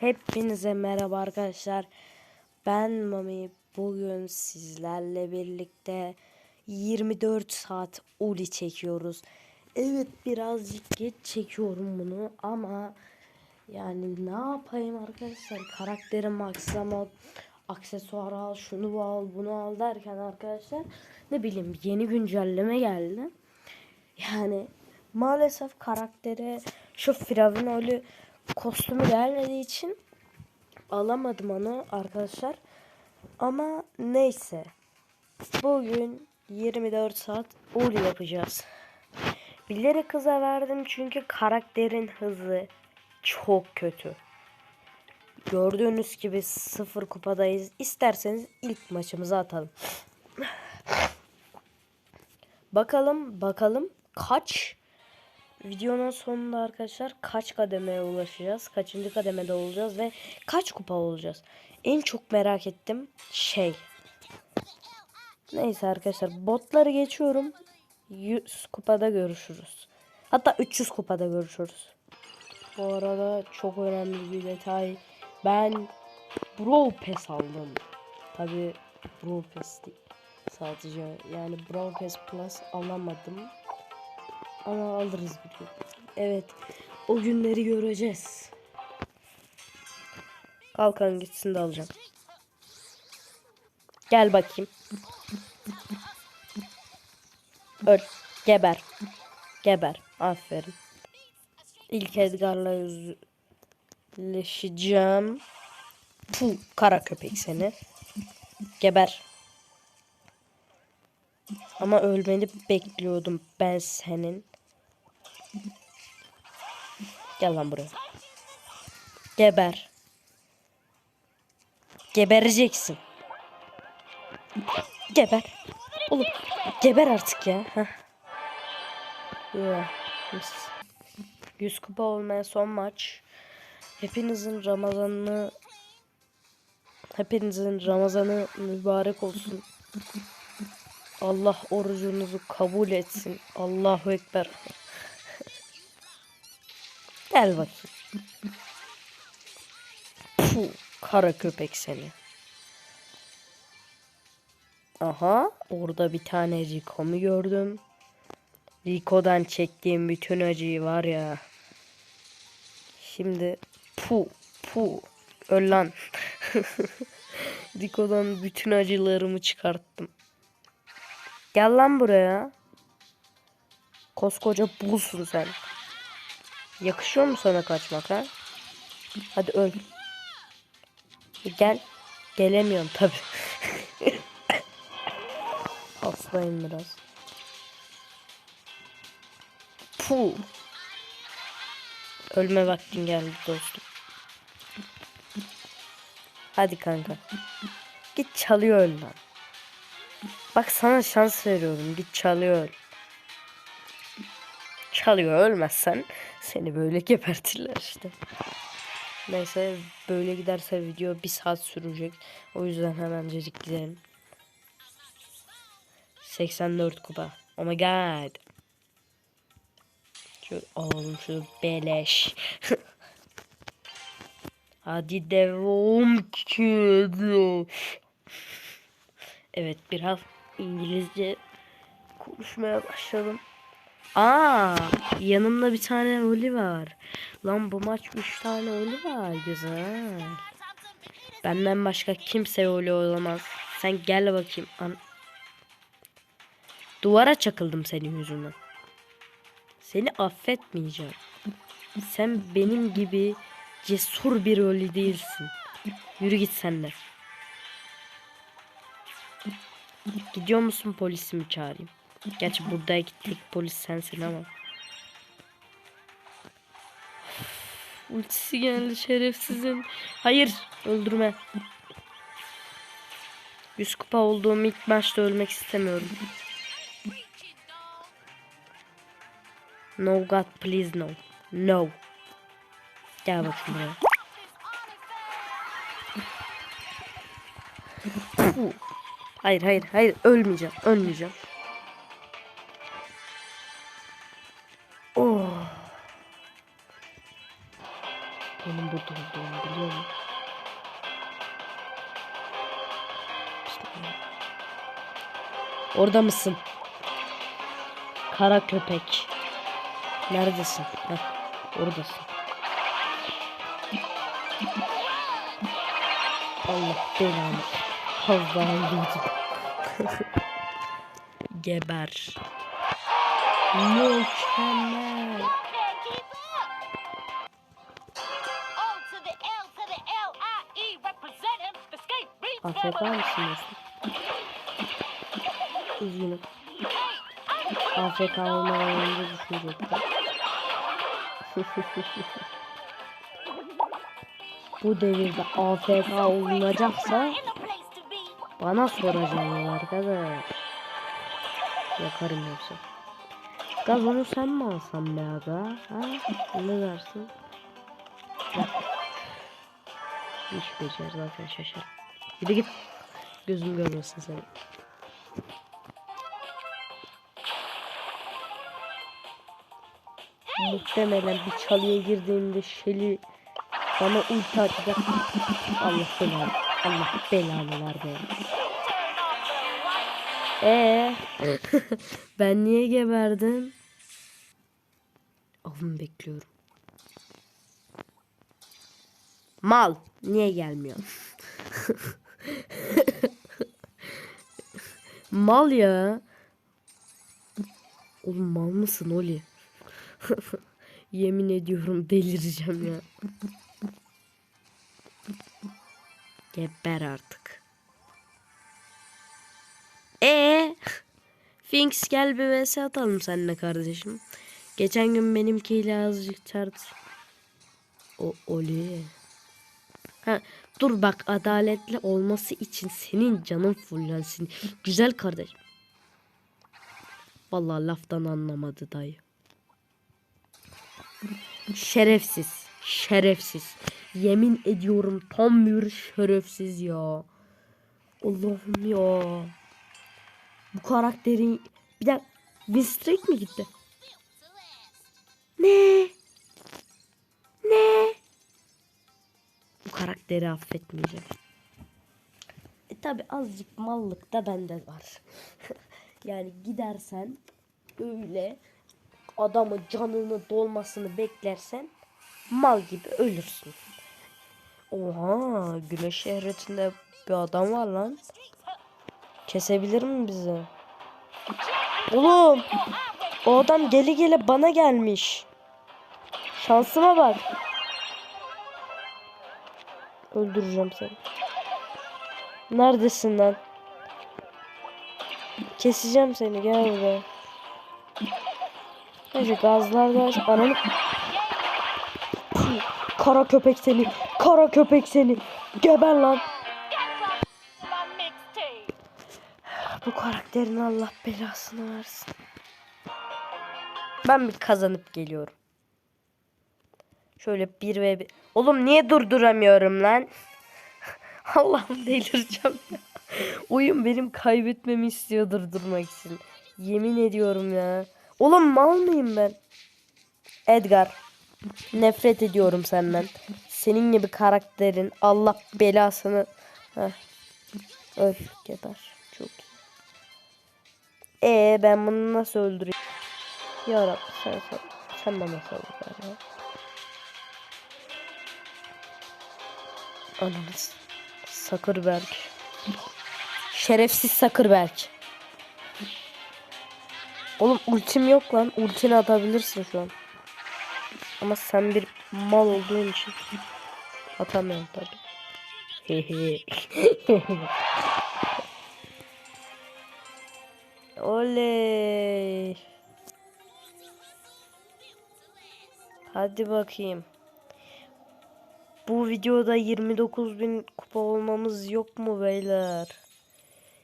Hepinize merhaba arkadaşlar. Ben Mami. Bugün sizlerle birlikte 24 saat Uli çekiyoruz. Evet birazcık geç çekiyorum bunu ama yani ne yapayım arkadaşlar karakterim maksama aksesuar al şunu al bunu al derken arkadaşlar ne bileyim yeni güncelleme geldi. Yani maalesef karaktere şu Firavun öyle kostümü gelmediği için alamadım onu arkadaşlar. Ama neyse. Bugün 24 saat Uli yapacağız. Bilerek kıza verdim çünkü karakterin hızı çok kötü. Gördüğünüz gibi sıfır kupadayız. İsterseniz ilk maçımızı atalım. bakalım bakalım kaç videonun sonunda arkadaşlar kaç kademeye ulaşacağız? Kaçıncı kademede olacağız ve kaç kupa olacağız? En çok merak ettim şey. Neyse arkadaşlar botları geçiyorum. 100 kupada görüşürüz. Hatta 300 kupada görüşürüz. Bu arada çok önemli bir detay. Ben Brawl Pass aldım. Tabi Brawl Pass değil. Sadece yani Brawl Pass Plus alamadım. Ama alırız bir gün. Evet. O günleri göreceğiz. Kalkan gitsin de alacağım. Gel bakayım. Öl. Geber. Geber. Aferin. İlk Edgar'la yüzleşeceğim. Puh, kara köpek seni. Geber. Ama ölmeni bekliyordum ben senin. Gel lan buraya. Geber. Gebereceksin. Geber. Oğlum geber artık ya. Heh. Yeah. Mis. 100 kupa olmaya son maç. Hepinizin Ramazanını Hepinizin Ramazanı mübarek olsun. Allah orucunuzu kabul etsin. Allahu Ekber. Gel bakayım. Puh, kara köpek seni. Aha orada bir tane Rico'mu gördüm. Rico'dan çektiğim bütün acıyı var ya. Şimdi pu pu öl lan. Rico'dan bütün acılarımı çıkarttım. Gel lan buraya. Koskoca bulsun sen. Yakışıyor mu sana kaçmak ha? Hadi öl. Gel. Gelemiyorum tabi. Hastayım biraz. Puh. Ölme vaktin geldi dostum. Hadi kanka. Git çalıyor öl lan. Bak sana şans veriyorum. Git çalıyor öl. Çalıyor ölmezsen seni böyle gebertirler işte. Neyse böyle giderse video bir saat sürecek. O yüzden hemencecik gidelim. 84 kupa. Oh my god. Şu oğlum şu beleş. Hadi devam ki. Evet biraz İngilizce konuşmaya başladım. Aa, yanımda bir tane Oli var. Lan bu maç 3 tane Oli var. Güzel. Benden başka kimse Oli olamaz. Sen gel bakayım. An Duvara çakıldım senin yüzünden. Seni affetmeyeceğim. Sen benim gibi cesur bir Oli değilsin. Yürü git sen de. Gidiyor musun polisimi çağırayım? Gerçi burada tek polis sensin ama. Ultisi geldi şerefsizin. Hayır öldürme. 100 kupa olduğum ilk maçta ölmek istemiyorum. No God please no. No. Gel bakayım buraya. Hayır hayır hayır ölmeyeceğim ölmeyeceğim. Orada mısın? Kara köpek. Neredesin? Heh, oradasın. Allah belanı. Allah'ım yedim. Geber. Mükemmel. O to Üzgünüm. AFK olmalarını düşünecektim. Bu devirde AFK olunacaksa bana soracaksın arkadaş. Yakarım yoksa. Gaz sen mi alsan be aga? Ha? Ne dersin? Ya. İş becer zaten şaşar. Gidi git. Gözüm görmesin seni. Muhtemelen bir çalıya girdiğimde Şeli bana ulti atacak. Allah belanı. Allah belanı var be. Ee, ben niye geberdim? Avımı bekliyorum. Mal, niye gelmiyor? Mal ya. Oğlum mal mısın Oli? Yemin ediyorum delireceğim ya. Geber artık. E Finks gel bir vs atalım seninle kardeşim. Geçen gün benimkiyle azıcık tart. O Oli. Ha, dur bak adaletli olması için senin canın fullensin. Güzel kardeş. Vallahi laftan anlamadı dayı. Şerefsiz. Şerefsiz. Yemin ediyorum tam bir şerefsiz ya. Allah'ım ya. Bu karakterin bir dakika Winstreak mi gitti? Ne? Ne? Bu karakteri affetmeyeceğim. E tabi azıcık mallık da bende var. yani gidersen öyle adamı canını dolmasını beklersen mal gibi ölürsün. Oha güneş şehretinde bir adam var lan. Kesebilir mi bizi? Oğlum o adam geli gele bana gelmiş. Şansıma bak. Öldüreceğim seni. Neredesin lan? Keseceğim seni gel buraya. Neyse gazlarda ananı... Kara köpek seni. Kara köpek seni. Geber lan. Bu karakterin Allah belasını versin. Ben bir kazanıp geliyorum. Şöyle bir ve bir. Oğlum niye durduramıyorum lan? Allah'ım delireceğim ya. Oyun benim kaybetmemi istiyor durdurmak için. Yemin ediyorum ya. Oğlum mal mıyım ben? Edgar. Nefret ediyorum senden. Senin gibi karakterin Allah belasını. Heh. Öl geber. Çok iyi. Ee ben bunu nasıl öldüreyim? Ya sen sen, sen bana sabır ver ya. Ananız. Sakırberk. Şerefsiz Sakırberk. Oğlum ultim yok lan. Ultini atabilirsin şu an. Ama sen bir mal olduğun için atamıyorum tabi. Oley. Hadi bakayım. Bu videoda 29.000 kupa olmamız yok mu beyler?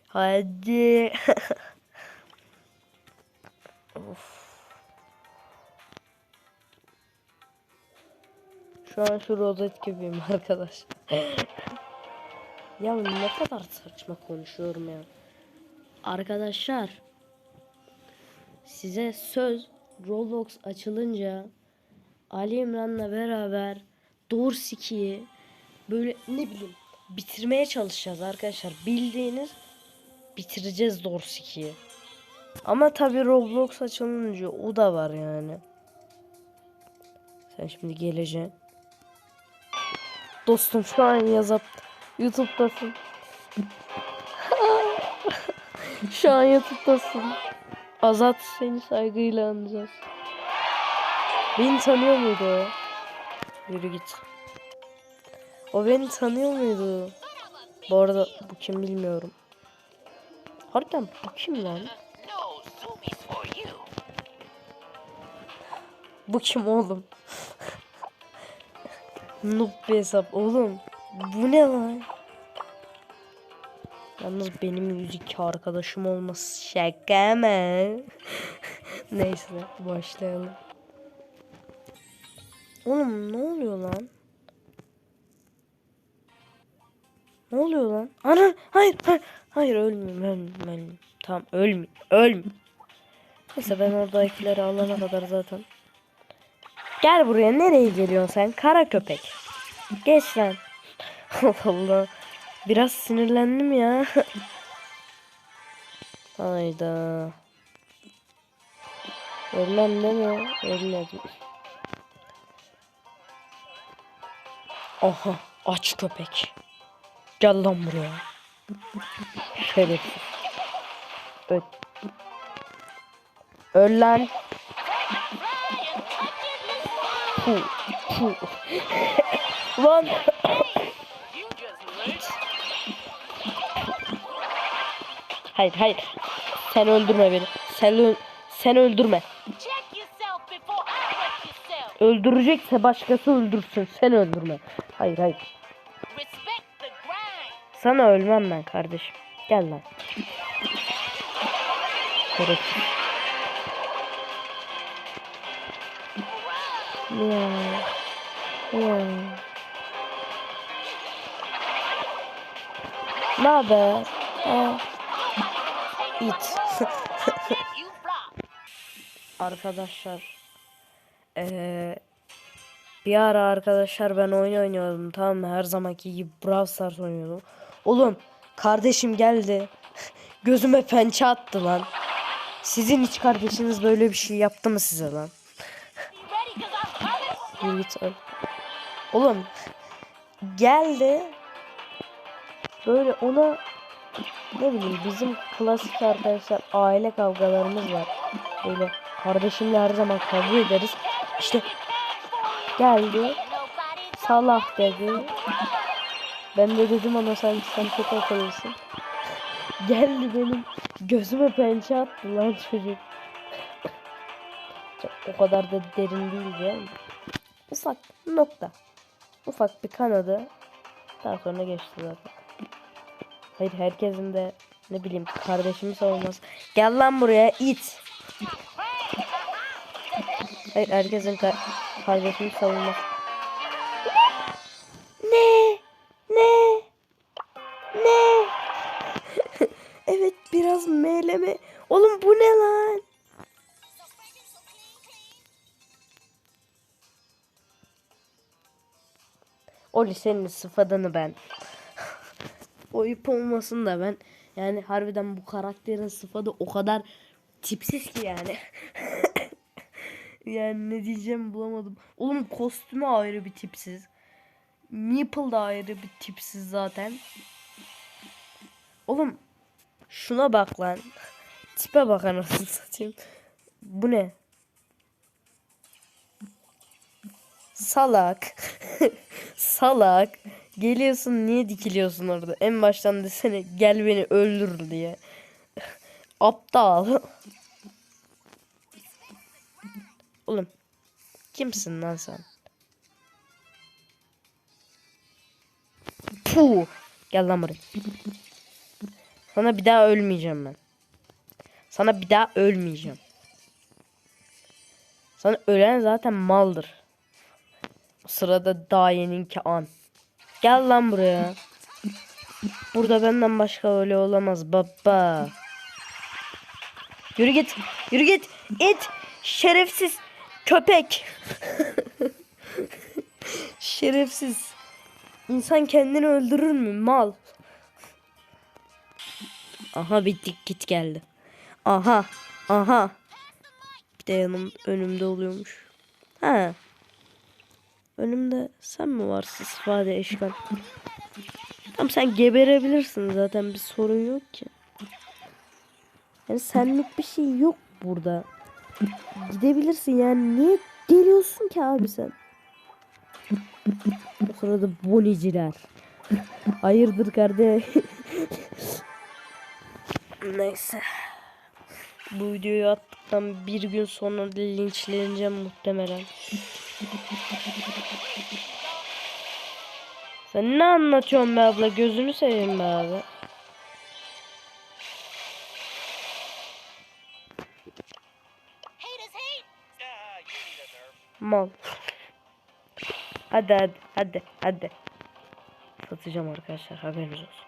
Hadi. Şu an şu rozet gibiyim arkadaş. ya ne kadar saçma konuşuyorum ya. Arkadaşlar size söz Roblox açılınca Ali İmran'la beraber Dorsiki'yi böyle ne bileyim bitirmeye çalışacağız arkadaşlar. Bildiğiniz bitireceğiz Dorsiki'yi. Ama tabi Roblox açılınca o da var yani. Sen şimdi geleceksin. Dostum şu an yazıp YouTube'dasın. şu an YouTube'dasın. Azat seni saygıyla anacağız. Beni tanıyor muydu o? Yürü git. O beni tanıyor muydu? Bu arada bu kim bilmiyorum. Harbiden bu kim lan? Bu kim oğlum? Noob bir hesap oğlum. Bu ne lan? Yalnız benim 102 arkadaşım olması şaka mı? Neyse başlayalım. Oğlum ne oluyor lan? Ne oluyor lan? Ana hayır hayır hayır ölmeyeyim ölmeyeyim ölmeyeyim. Tamam ölmeyeyim ölmeyeyim. Neyse ben oradakileri alana kadar zaten. Gel buraya nereye geliyorsun sen kara köpek. Geç lan. Allah. Biraz sinirlendim ya. Hayda. Ölmem mi? Ölmedim. Aha aç köpek. Gel lan buraya. Şerefsiz. Öl. Öl lan. Puh, puh. Lan. Hayır hayır. Sen öldürme beni. Sen sen öldürme. Öldürecekse başkası öldürsün. Sen öldürme. Hayır hayır. Sana ölmem ben kardeşim. Gel lan. Şerefsiz. Ya. Ya. Ne haber? Ha, it. Arkadaşlar. Eee bir ara arkadaşlar ben oyun oynuyordum tamam? Her zamanki gibi Brawl Stars oynuyordum. Oğlum kardeşim geldi. Gözüme pençe attı lan. Sizin hiç kardeşiniz böyle bir şey yaptı mı size lan? Yürü git. Oğlum geldi. Böyle ona ne bileyim bizim klasik arkadaşlar aile kavgalarımız var. Böyle kardeşimle her zaman kavga ederiz. İşte geldi Salah dedi. Ben de dedim ona sen sen çok akıllısın. Geldi benim gözüme pençe attı lan çocuk. o kadar da derin değil canım. Ufak nokta. Ufak bir kanadı. Daha sonra geçti zaten. Hayır herkesin de ne bileyim kardeşimi savunması. Gel lan buraya it. Hayır herkesin ka kardeşimi savunması. O lisenin sıfadını ben. Oyup olmasın da ben. Yani harbiden bu karakterin sıfadı o kadar tipsiz ki yani. yani ne diyeceğim bulamadım. Oğlum kostümü ayrı bir tipsiz. Meeple da ayrı bir tipsiz zaten. Oğlum şuna bak lan. Tipe bak anasını satayım. Bu ne? Salak. Salak. Geliyorsun niye dikiliyorsun orada? En baştan desene gel beni öldür diye. Aptal. Oğlum kimsin lan sen? Puh. Gel lan buraya. Sana bir daha ölmeyeceğim ben. Sana bir daha ölmeyeceğim. Sana ölen zaten maldır. Sırada daha yeninki an. Gel lan buraya. Burada benden başka öyle olamaz baba. Yürü git. Yürü git. İt. Şerefsiz köpek. Şerefsiz. İnsan kendini öldürür mü? Mal. Aha bittik git geldi. Aha. Aha. Bir de yanım önümde oluyormuş. Ha. Önümde sen mi varsın ifade eşkan? Tamam sen geberebilirsin zaten bir sorun yok ki. Yani senlik bir şey yok burada. Gidebilirsin yani niye geliyorsun ki abi sen? O sırada boniciler. Hayırdır kardeş? Neyse. Bu videoyu attıktan bir gün sonra linçleneceğim muhtemelen. Sen ne anlatıyorsun be abla? Gözünü seveyim be abi. Mal. Hadi hadi hadi hadi. Satacağım arkadaşlar haberiniz olsun.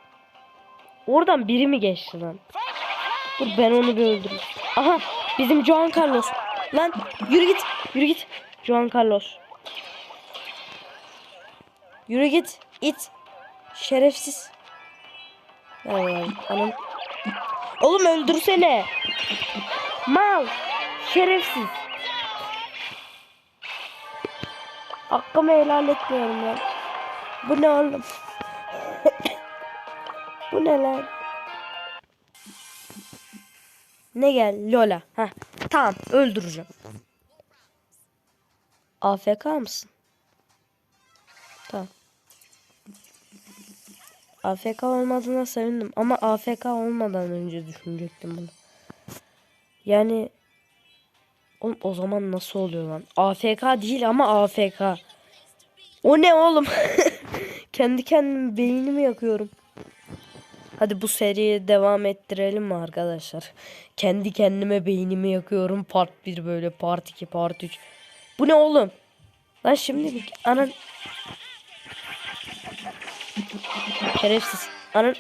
Oradan biri mi geçti lan? Dur ben onu bir öldüreyim. Aha bizim Juan Carlos. Lan yürü git yürü git. Juan Carlos. Yürü git it. Şerefsiz. Anam. Oğlum öldürsene. Mal. Şerefsiz. Hakkımı helal etmiyorum ya. Bu ne oğlum? Bu ne lan? Ne gel Lola. Ha tamam öldüreceğim. AFK mısın? Tamam. AFK olmadığına sevindim ama AFK olmadan önce düşünecektim bunu. Yani Oğlum o zaman nasıl oluyor lan? AFK değil ama AFK. O ne oğlum? Kendi kendime beynimi yakıyorum. Hadi bu seriye devam ettirelim mi arkadaşlar? Kendi kendime beynimi yakıyorum. Part 1 böyle, part 2, part 3. Bu ne oğlum? Lan şimdi bir anan Şerefsiz. Anan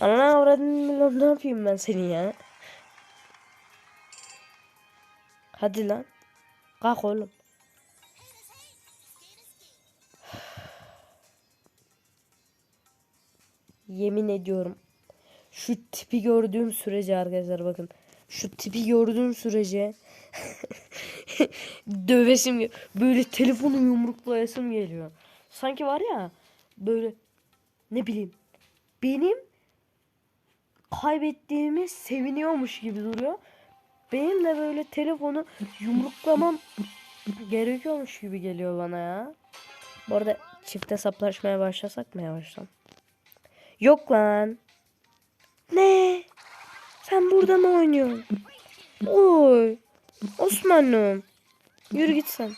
Anana avradın ne yapayım ben senin ya? Hadi lan. Kalk oğlum. Yemin ediyorum. Şu tipi gördüğüm sürece arkadaşlar bakın. Şu tipi gördüğüm sürece dövesim böyle telefonu yumruklayasım geliyor. Sanki var ya böyle ne bileyim benim kaybettiğimi seviniyormuş gibi duruyor. Benim de böyle telefonu yumruklamam gerekiyormuş gibi geliyor bana ya. Bu arada çift hesaplaşmaya başlasak mı yavaştan? Yok lan. Ne? Sen burada mı oynuyorsun? Oy. Osman'ım. Yürü git sen.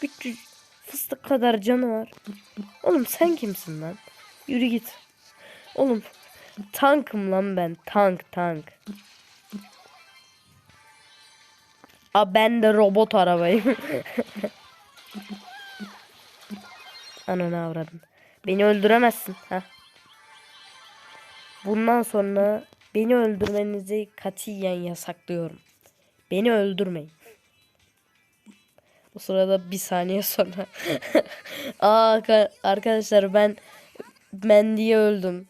Küçük fıstık kadar canı var. Oğlum sen kimsin lan? Yürü git. Oğlum tankım lan ben. Tank tank. Aa ben de robot arabayım. Ananı avradın. Beni öldüremezsin. ha. Bundan sonra beni öldürmenizi katiyen yasaklıyorum. Beni öldürmeyin. Bu sırada bir saniye sonra. Aa ka- arkadaşlar ben ben diye öldüm.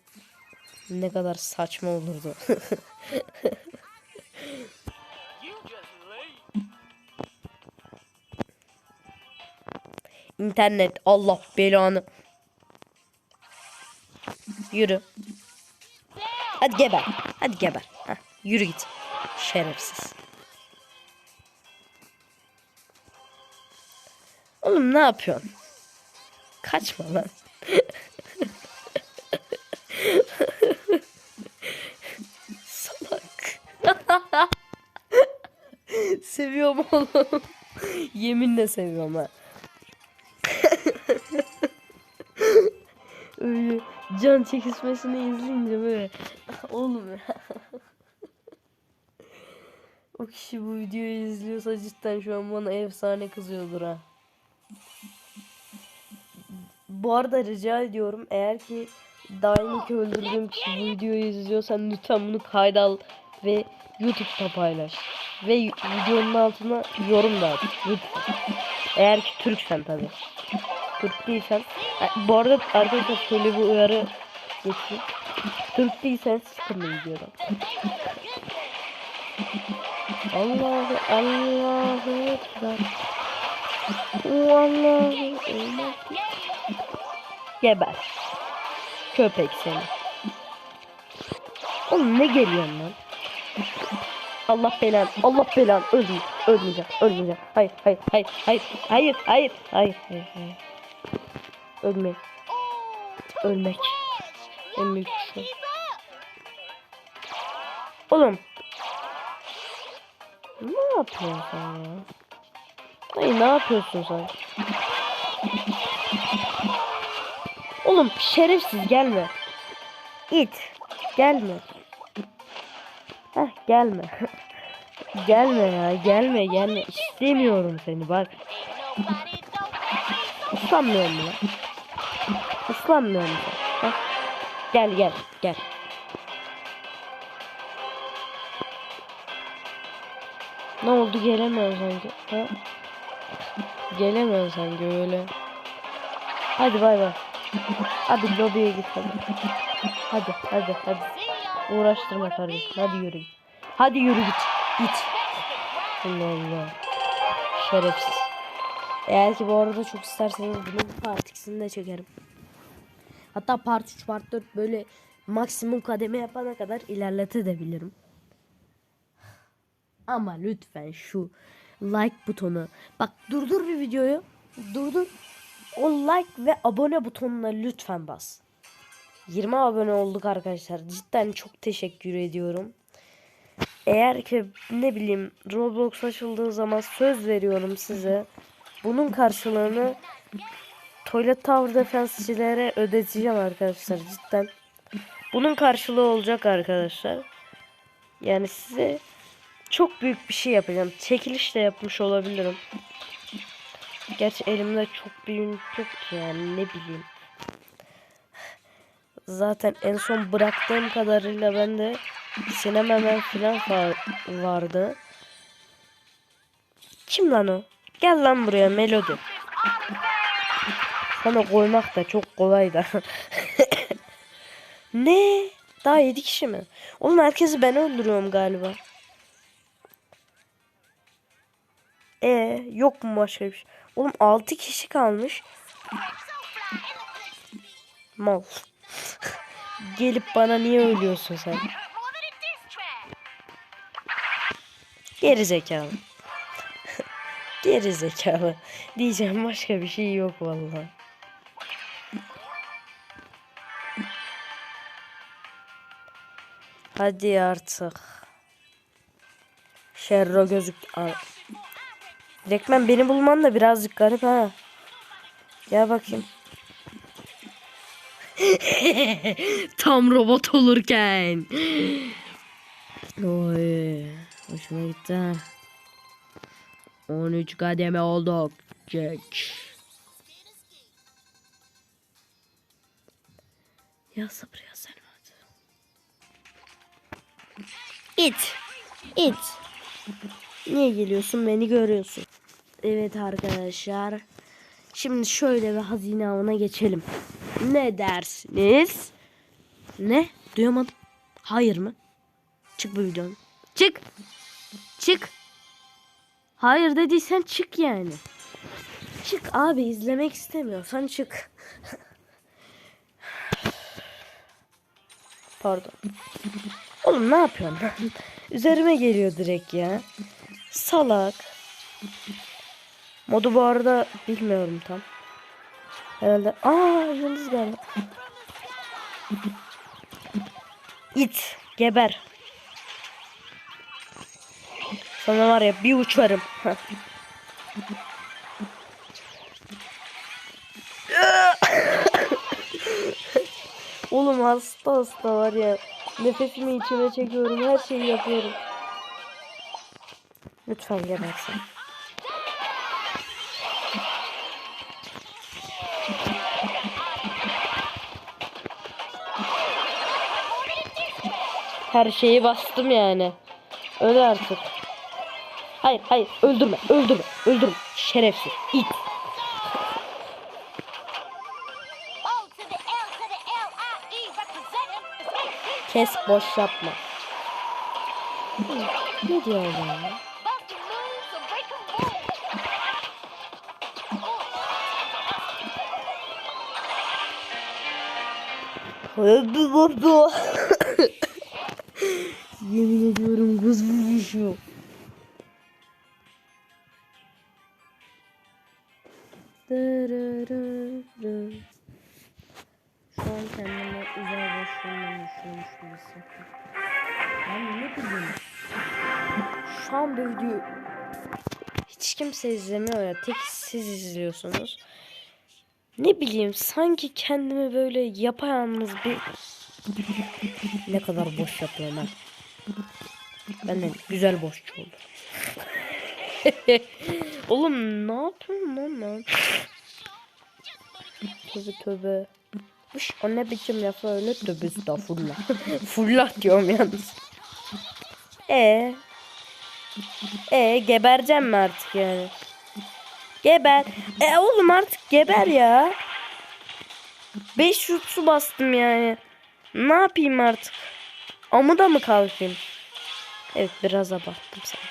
Ne kadar saçma olurdu. İnternet Allah belanı. Yürü. Hadi geber. Hadi geber. Heh, yürü git. Şerefsiz. Ne yapıyorsun? Kaçma lan. Salak. seviyorum oğlum. Yeminle seviyorum ha. Öyle can çekişmesini izleyince böyle oğlum ya. o kişi bu videoyu izliyorsa cidden şu an bana efsane kızıyordur ha. Bu arada rica ediyorum eğer ki Dainik öldürdüğüm bu videoyu izliyorsan lütfen bunu kayda al ve YouTube'da paylaş. Ve videonun altına yorum da at. Lütfen. Eğer ki Türksen tabi. Türk değilsen. Ha, Bu arada arkadaşlar şöyle bir uyarı geçeyim. Türk değilsen sıkın bu videodan. Allahu Ekber. Allahu Ekber. Geber. Köpek seni. Oğlum ne geliyorsun lan? Allah belan, Allah belan. Ölmeyeceğim, ölmeyeceğim, ölmeyeceğim. Hayır, hayır, hayır, hayır, hayır, hayır, hayır, hayır, hayır. Ölmek, ölmek. En büyük şey. Oğlum. Ne yapıyorsun sen ya? Dayı ne yapıyorsun sen? Oğlum şerefsiz gelme. İt. Gelme. Heh gelme. gelme ya gelme gelme. İstemiyorum seni bak. Islanmıyor mu lan? Islanmıyor mu sen? Heh. Gel gel gel. Ne oldu gelemiyorsun sanki? Ha? Gelemiyorsun sanki öyle. Hadi bay bay. Hadi lobiye git hadi. Hadi hadi. Uğraştırma kardeşim. Hadi yürü git. Hadi yürü git. Git. Allah Allah. Şerefsiz. Eğer ki bu arada çok isterseniz bunun part 2'sini de çekerim. Hatta part 3 part 4 böyle maksimum kademe yapana kadar ilerletebilirim. Ama lütfen şu like butonu. Bak durdur bir videoyu. Durdur. O like ve abone butonuna lütfen bas. 20 abone olduk arkadaşlar. Cidden çok teşekkür ediyorum. Eğer ki ne bileyim Roblox açıldığı zaman söz veriyorum size. Bunun karşılığını Toilet Tower Defense'çilere ödeteceğim arkadaşlar cidden. Bunun karşılığı olacak arkadaşlar. Yani size çok büyük bir şey yapacağım. Çekiliş de yapmış olabilirim. Gerçi elimde çok büyük yok yani ne bileyim. Zaten en son bıraktığım kadarıyla bende sinememen falan var- vardı. Kim lan o? Gel lan buraya Melody. Sana koymak da çok kolay da. ne? Daha 7 kişi mi? Oğlum herkesi ben öldürüyorum galiba. E yok mu başka bir şey? Oğlum 6 kişi kalmış. Mal. Gelip bana niye ölüyorsun sen? Geri zekalı. Geri zekalı. Diyeceğim başka bir şey yok vallahi. Hadi artık. Şerro gözük... Aa. Direktmen beni bulman da birazcık garip ha. Gel bakayım. Tam robot olurken. Oy. Hoşuma gitti ha. 13 kademe olduk. Geç. Ya sabır ya sen hadi. İt. İt. Niye geliyorsun beni görüyorsun. Evet arkadaşlar. Şimdi şöyle bir hazine avına geçelim. Ne dersiniz? Ne? Duyamadım. Hayır mı? Çık bu videodan. Çık. Çık. Hayır dediysen çık yani. Çık abi izlemek istemiyorsan çık. Pardon. Oğlum ne yapıyorsun? Üzerime geliyor direkt ya. Salak. Modu bu arada bilmiyorum tam. Herhalde. Aa yıldız geldi. İt. Geber. Sana var ya bir uçarım. Oğlum hasta hasta var ya. Nefesimi içime çekiyorum. Her şeyi yapıyorum. Lütfen gebersin. her şeyi bastım yani. Öl artık. Hayır hayır öldürme öldürme öldürme. Şerefsiz it. Kes boş yapma. Ne diyor ya? Yemin ediyorum kız vuruşu. Şu an kendime uzay boşluğundan düşüyormuş gibi hissediyorum. Ben ne bileyim. Şu an bu videoyu hiç kimse izlemiyor ya. Tek siz izliyorsunuz. Ne bileyim sanki kendimi böyle yapayalnız bir ne kadar boş yapıyorum ben. Ben de güzel boşçu oldum. Oğlum ne yapıyorum lan ben? Tövbe tövbe. Uş, o ne biçim laf öyle tövbe estağfurullah. Fullah diyorum yalnız. E E gebereceğim mi artık yani? Geber. E oğlum artık geber ya. 5 şut su bastım yani. Ne yapayım artık? Amuda mı kalkayım? Evet biraz abarttım sanki.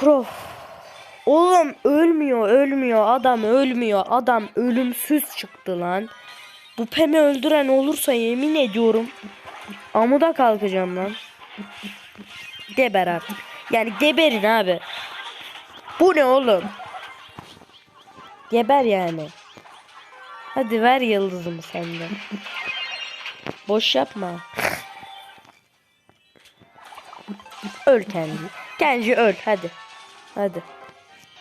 Crow. Oğlum ölmüyor ölmüyor adam ölmüyor adam ölümsüz çıktı lan. Bu Pem'i öldüren olursa yemin ediyorum amuda kalkacağım lan. Geber artık. Yani geberin abi. Bu ne oğlum? Geber yani. Hadi ver yıldızımı sende. Boş yapma. Öl kendi. Kendi öl hadi. Hadi.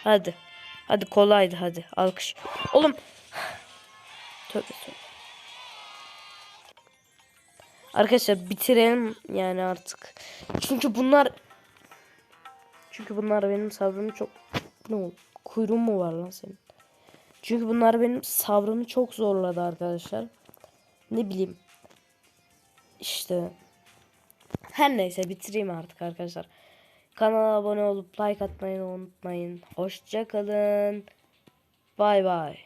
Hadi. Hadi kolaydı hadi. Alkış. Oğlum. Tövbe tövbe. Arkadaşlar bitirelim yani artık. Çünkü bunlar çünkü bunlar benim sabrımı çok ne oldu? Kuyruğun mu var lan senin? Çünkü bunlar benim sabrımı çok zorladı arkadaşlar. Ne bileyim. İşte her neyse bitireyim artık arkadaşlar. Kanala abone olup like atmayı unutmayın. Hoşça kalın. Bay bay.